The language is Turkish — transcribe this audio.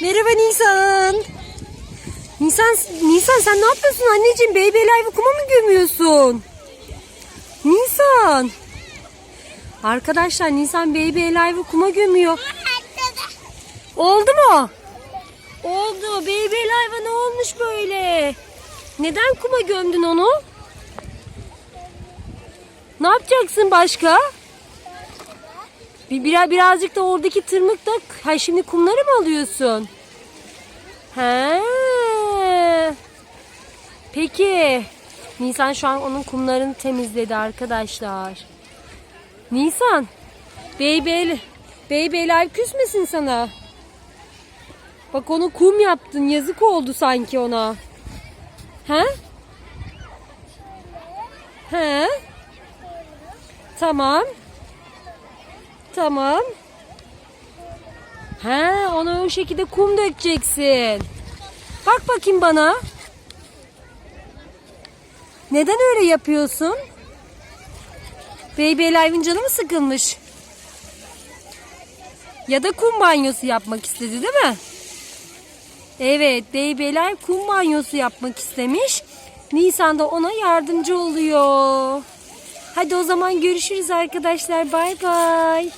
Merhaba Nisan. Nisan, Nisan sen ne yapıyorsun anneciğim? Baby Alive'ı kuma mı gömüyorsun? Nisan. Arkadaşlar Nisan Baby Alive'ı kuma gömüyor. Oldu mu? Oldu. Baby Alive'a ne olmuş böyle? Neden kuma gömdün onu? Ne yapacaksın başka? Bir, biraz, birazcık da oradaki tırmık da... Ha şimdi kumları mı alıyorsun? He. Peki. Nisan şu an onun kumlarını temizledi arkadaşlar. Nisan. Baby, Baby Alive küsmesin sana. Bak onu kum yaptın. Yazık oldu sanki ona. He? He? Tamam. Tamam. He, ona o şekilde kum dökeceksin. Bak bakayım bana. Neden öyle yapıyorsun? Baby Alive'ın canı mı sıkılmış? Ya da kum banyosu yapmak istedi değil mi? Evet, Baby Alive kum banyosu yapmak istemiş. Nisan da ona yardımcı oluyor. Hadi o zaman görüşürüz arkadaşlar. Bay bay.